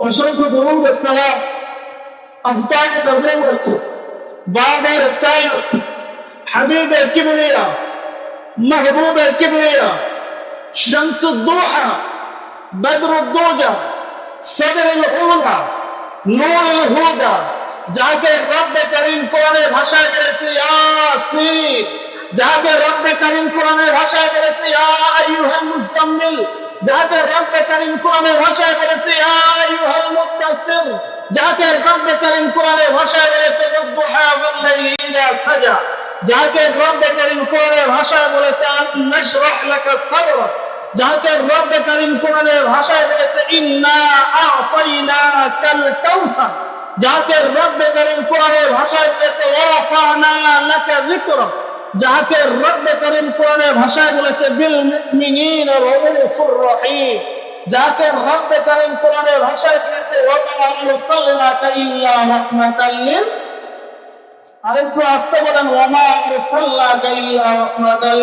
অসংখ্য দরুদ সালাম আফতার নবুয়ত বাদের সাইয়দ হাবিবের কিবরিয়া মাহবুবের কিবরিয়া শামসুদ্দোহা বদরুদ্দোজা সদরুল উলা নূরুল হুদা যাকে রব্বে করিম কোরআনের ভাষায় বলেছে ইয়াসিন যাকে রব্বে করিম কোরআনের ভাষায় বলেছে ইয়া আইয়ুহাল মুজাম্মিল যাকে রব্বে করিম কোরআনের ভাষায় বলেছে ইয়া করিম কোরআনের ভাষায় বলেছে সাজা। যাকে রব্বে করিম কোরআনের ভাষায় বলেছে নাশরাহ লাকা সাদরাক যাকে রব্বে করিম কোরআনের ভাষায় বলেছে, ইন্না আ'তাইনাকাল কাউসার যাকে রব্বে করিম কোরআনের ভাষায় বলেছে ওয়াফানা লাকা যিকরাক যাকে রব্বে করিম কোরআনের ভাষায় বলেছে, বিল মুমিনিনা রাউফুর রহিম। যাকে রব্বে কারিম কোরআনের ভাষায় বলেছে আরেকটু আসতে বলেন ওয়া মা আরসালনাকা ইল্লা রাহমাতাল